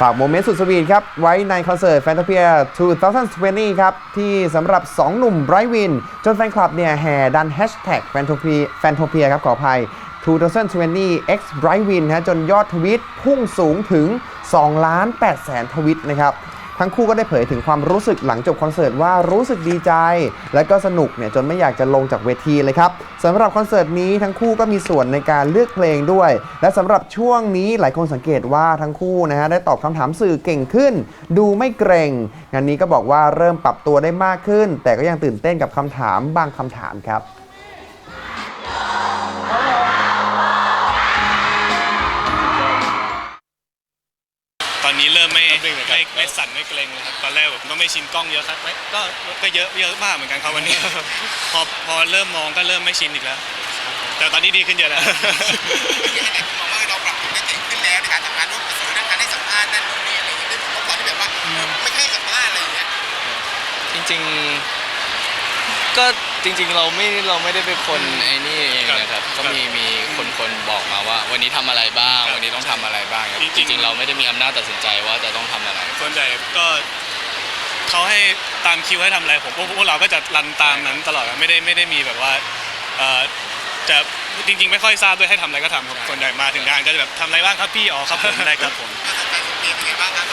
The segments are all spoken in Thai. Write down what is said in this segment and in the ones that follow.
ฝากโมเมนต์สุดสวีทครับ ไว้ในคอนเสิร์ตแฟนตาเพีย2020 ครับ ที่สำหรับ 2 หนุ่มไบรท์วิน จนแฟนคลับเนี่ยแห่ดันแฮชแท็ก f a n t o p i a f a n t o p i a ครับขออภัย2020 X Bright Win นะฮะจนยอดทวิตพุ่งสูงถึง 2 ล้าน8แสนทวิตนะครับ ทั้งคู่ก็ได้เผยถึงความรู้สึกหลังจบคอนเสิร์ตว่ารู้สึกดีใจ และก็สนุกเนี่ยจนไม่อยากจะลงจากเวทีเลยครับสำหรับคอนเสิร์ตนี้ทั้งคู่ก็มีส่วนในการเลือกเพลงด้วย และสำหรับช่วงนี้หลายคนสังเกตว่าทั้งคู่นะฮะได้ตอบคำถามสื่อเก่งขึ้น ดูไม่เกรงงานนี้ก็บอกว่าเริ่มปรับตัวได้มากขึ้น แต่ก็ยังตื่นเต้นกับคำถามบางคำถามครับ อนนี้เริ่มไม่แป๊บนึงนะครับไม่ไม่สั่นไม่เกรงเลยครับตอนแรกแบบก็ไม่ชินกล้องเยอะครับไม่ก็ก็เยอะเยอะมากเหมือนกันครับวันนี้ พอพอเริ่มมองก็เริ่มไม่ชินอีกแล้ว แต่ตอนนี้ดีขึ้นเยอะแล้วที่ให้เด็กมองว่าเราปรับตัวได้เก่งขึ้นแล้วในการทำงานร่วมกับสื่อเรื่องการให้สัมภาษณ์นั่นนู่นนี่อะไรอย่างเงี้ยด้วยผมก็ตอนที่แบบว่าเออไม่ให้สัมภาษณ์อะไรอย่างเงี้ยจริง ๆ ก็ จริง ๆ เราไม่เราไม่ได้เป็นคนไอ้นี่เองครับนะครับก็ครับมีมีคนคนบอกมาว่า วันนี้ทำอะไรบ้างครับวันนี้ต้องทำอะไรบ้างครับจจริงๆ ริง ๆ เราไม่ได้มีอำนาจตัดสินใจว่าจะต้องทำอะไร ส่วนใหญ่ก็เขาให้ตามคิวให้ทำอะไรผมพวกพวกเราก็จะรันตามนั้นตลอดครับไม่ได้ไม่ได้มีแบบว่าเอ่อจะจริง ๆ ไม่ค่อยทราบด้วยให้ทำอะไรก็ทำครับส่วนใหญ่มาถึงงานก็จะแบบทำอะไรบ้างครับพี่อ๋อครับผมได้ครับผมก็สนใจสุดเกมเป็นไงบ้างครับ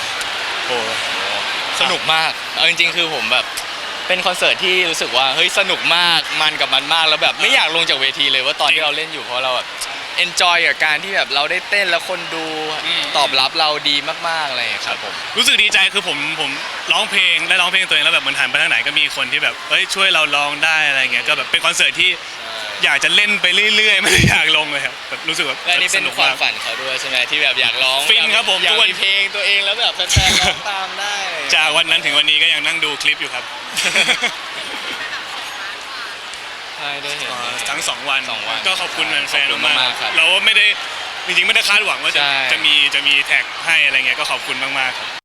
โอ้สนุกมากเอาจริงๆ คือผมแบบ เป็นคอนเสิร์ตที่รู้สึกว่าเฮ้ยสนุกมากมันกับมันมากแล้วแบบไม่อยากลงจากเวทีเลยว่าตอนที่เราเล่นอยู่เพราะเราแบบเอนจอยกับการที่แบบเราได้เต้นแล้วคนดูอืม ตอบรับเราดีมากๆอะไรอย่างเงี้ยครับผม รู้สึกดีใจคือผมผมร้องเพลงได้ร้องเพลงตัวเองแล้วแบบเหมือนหันไปทางไหนก็มีคนที่แบบเอ้ยช่วยเราร้องได้อะไรเงี้ยก็แบบเป็นคอนเสิร์ตที่ อยากจะเล่นไปเรื่อยๆ ไม่ได้อยากลงเลยครับแบบรู้สึกแบบและอันนี่เป็นสนุกความมากฝันเขาด้วยใช่ไหมที่แบบอยากร้องฟินครับผมอยาทุกกวัน มีเพลงตัวเองแล้วแบบแฟนๆร้องตามได้จากวันนั้นถึงวันนี้ก็ยังนั่งดูคลิปอยู่ครับ ใช่ได้เห็น ทั้งสองวันสองวันก็ขอบคุณแฟนขอบคุณๆมามากกๆครับๆเราไม่ได้จริงๆไม่ได้คาดหวังว่าจะใช่ จะมีจะมีแท็กให้อะไรเงี้ยก็ขอบคุณมากๆครับ